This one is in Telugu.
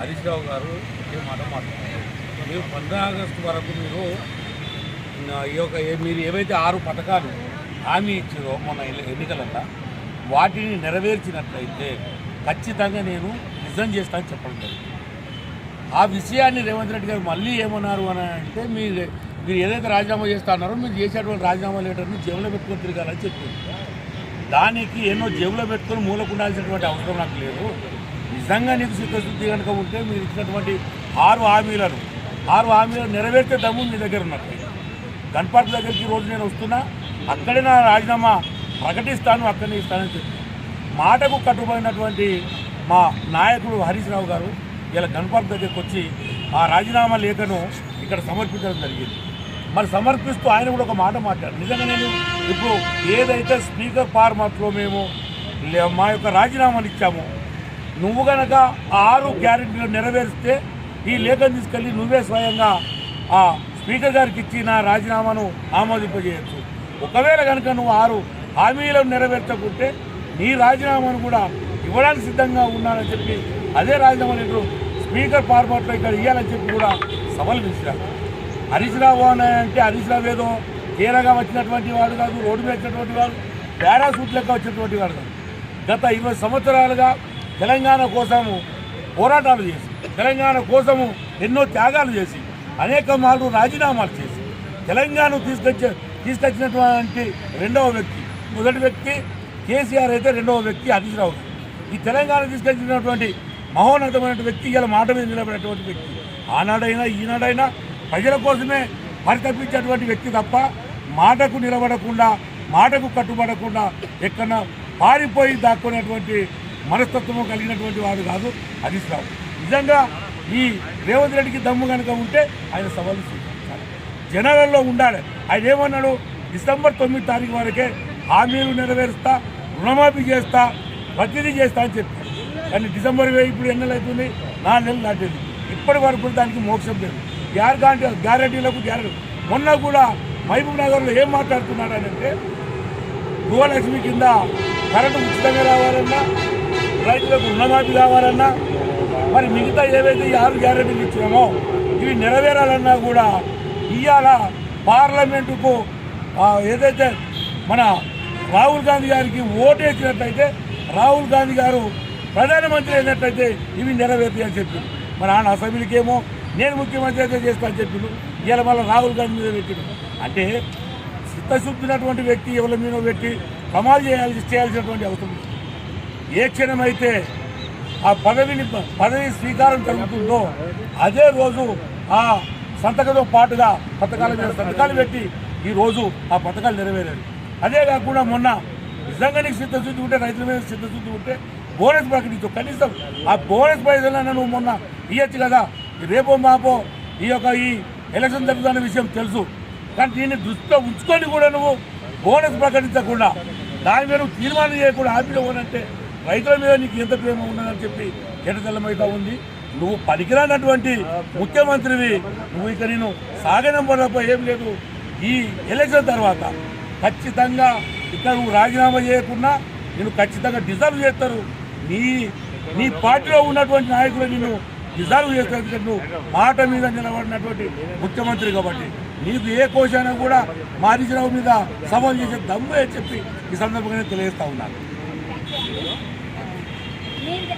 హరీష్ రావు గారు ఒకే మాట మాట్లాడుతున్నారు మీరు పంద్రా ఆగస్టు వరకు మీరు ఈ యొక్క మీరు ఏవైతే ఆరు పథకాలు హామీ ఇచ్చారో మొన్న ఎన్ని- వాటిని నెరవేర్చినట్లయితే ఖచ్చితంగా నేను నిజం చేస్తానని చెప్పడం జరిగింది. ఆ విషయాన్ని రేవంత్ రెడ్డి గారు మళ్ళీ ఏమన్నారు అని అంటే మీరు మీరు ఏదైతే రాజీనామా చేస్తా అన్నారో మీరు చేసేటువంటి రాజీనామా లెటర్ని జేబులో పెట్టుకొని తిరగాలని చెప్పింది దానికి ఎన్నో జేబులో పెట్టుకొని మూలకుండాల్సినటువంటి అవసరం నాకు లేదు. నిజంగా నీకు చిత్తశుద్ధి కనుక ఉంటే మీరు ఇచ్చినటువంటి ఆరు హామీలను ఆరు హామీలను నెరవేర్చే దమ్ము మీ దగ్గర ఉన్నట్టు గణపాటి దగ్గరికి రోజు నేను వస్తున్నా అక్కడే నా రాజీనామా ప్రకటిస్తాను అక్కడనే ఇస్తానని చెప్పి. మాటకు కట్టుబడినటువంటి మా నాయకుడు హరీష్ రావు గారు ఇలా గణపాటి దగ్గరికి వచ్చి ఆ రాజీనామా లేఖను ఇక్కడ సమర్పించడం జరిగింది. మరి సమర్పిస్తూ ఆయన కూడా ఒక మాట మాట్లాడు నిజంగా నేను ఇప్పుడు ఏదైతే స్పీకర్ ఫార్మాట్లో మేము లే- మా యొక్క రాజీనామాలు ఇచ్చామో నువ్వు గనక ఆరు గ్యారెంటీలు నెరవేరిస్తే ఈ లేఖను తీసుకెళ్ళి నువ్వే స్వయంగా ఆ స్పీకర్ గారికి ఇచ్చి నా రాజీనామాను ఆమోదింపజేయచ్చు. ఒకవేళ కనుక నువ్వు ఆరు హామీలను నెరవేర్చకుంటే నీ రాజీనామాను కూడా ఇవ్వడానికి సిద్ధంగా ఉన్నానని చెప్పి అదే రాజీనామా ఇప్పుడు స్పీకర్ ఫార్మాట్లో ఇక్కడ ఇవ్వాలని చెప్పి కూడా సవాల్ విసిరారు హరీష్ రావు అని అంటే హరీష్ రావు ఏదో తీరగా వచ్చినటువంటి వాడు కాదు రోడ్డు మీద వచ్చినటువంటి వాడు పారాసూట్ లెక్క వచ్చినటువంటి వాడు కాదు. గత ఇరవై సంవత్సరాలుగా తెలంగాణ కోసము పోరాటాలు చేసి తెలంగాణ కోసము ఎన్నో త్యాగాలు చేసి అనేక మార్లు రాజీనామాలు చేసి తెలంగాణ తీసుకొచ్చే తీసుకొచ్చినటువంటి రెండవ వ్యక్తి మొదటి వ్యక్తి కేసీఆర్ అయితే రెండవ వ్యక్తి హరీష్ రావు. ఈ తెలంగాణ తీసుకొచ్చినటువంటి మహోన్నతమైన వ్యక్తి ఇలా మాట మీద నిలబడినటువంటి వ్యక్తి. ఆనాడైనా ఈనాడైనా ప్రజల కోసమే పరితపించేటువంటి వ్యక్తి తప్ప మాటకు నిలబడకుండా మాటకు కట్టుబడకుండా ఎక్కడ పారిపోయి దాక్కునేటువంటి మనస్తత్వం కలిగినటువంటి వాడు కాదు హరీష్ రావు నిజంగా ఈ రేవంత్ రెడ్డికి దమ్ము కనుక ఉంటే ఆయన సవాలు స్వీకరించాలి. జనాలలో ఉండాలి. ఆయన ఏమన్నాడు? డిసెంబర్ తొమ్మిది తారీఖు వరకే హామీలు నెరవేరుస్తా రుణమాఫీ చేస్తా ప్రతిదీ చేస్తా అని చెప్పారు. కానీ డిసెంబర్ వే- ఇప్పుడు ఎన్నెలు అవుతుంది? నాలుగు నెలలు దాటింది. ఇప్పటి వరకు దానికి మోక్షం లేదు. గ్యార్ గ్యారంటీ గ్యారంటీలకు గ్యారంటీ మొన్న కూడా మహబూబ్ నగర్లో ఏం మాట్లాడుతున్నాడు అని అంటే గృహలక్ష్మి కింద కరెంటు ఉచితంగా రావాలన్నా రైతులకు రుణమాఫీ కావాలన్నా మరి మిగతా ఏవైతే ఈ ఆరు గ్యారెంటీలు ఇచ్చినామో ఇవి నెరవేరాలన్నా కూడా ఇవాళ పార్లమెంటుకు ఏదైతే మన రాహుల్ గాంధీ గారికి ఓటు వేసినట్లయితే రాహుల్ గాంధీ గారు ప్రధానమంత్రి అయినట్లయితే ఇవి నెరవేరుతాయి అని చెప్పింది మరి ఆయన అసెంబ్లీకేమో నేను ముఖ్యమంత్రి అయితే చేస్తా అని చెప్పిండు ఇవాళ మళ్ళీ రాహుల్ గాంధీ మీద పెట్టిండు అంటే చిత్తశుద్ధినటువంటి వ్యక్తి ఎవరి మీద పెట్టి ప్రమాదం చేయాల్సి చేయాల్సినటువంటి అవసరం ఏ క్షణమైతే ఆ పదవిని పదవి స్వీకారం జరుగుతుందో అదే రోజు ఆ సంతకంతో పాటుగా పథకాల మీద సంతకాలు పెట్టి ఈ రోజు ఆ పథకాలు నెరవేరారు. అదే కాకుండా మొన్న నిజంగా నీకు సిద్ధశుద్ధి ఉంటే రైతుల మీద సిద్ధశుద్ధి ఉంటే బోనస్ ప్రకటించు కనీసం ఆ బోనస్ పైసలన్నా నువ్వు మొన్న ఇవ్వచ్చు కదా. రేపో మాపో ఈ యొక్క ఈ ఎలక్షన్ జరుగుతున్న విషయం తెలుసు. కానీ దీన్ని దృష్టిలో ఉంచుకొని కూడా నువ్వు బోనస్ ప్రకటించకుండా దాని మీద తీర్మానం చేయకుండా ఆపిలో అంటే రైతుల మీద నీకు ఎంత ప్రేమ ఉన్నదని చెప్పి ఎటతెల్లమైతా ఉంది. నువ్వు పనికిరానటువంటి ముఖ్యమంత్రివి. నువ్వు ఇక నేను సాగనంపడపో ఏం లేదు. ఈ ఎలక్షన్ తర్వాత ఖచ్చితంగా ఇక్కడ నువ్వు రాజీనామా చేయకుండా నేను ఖచ్చితంగా డిజర్వ్ చేస్తారు. నీ నీ పార్టీలో ఉన్నటువంటి నాయకులు నిన్ను డిజర్వ్ చేస్తారు. ఎందుకంటే నువ్వు మాట మీద నిలబడినటువంటి ముఖ్యమంత్రి కాబట్టి. నీకు ఏ కోశాన కూడా మారీశ్రావు మీద సవాల్ చేసే దమ్ము చెప్పి ఈ సందర్భంగా తెలియజేస్తా ఉన్నాను. named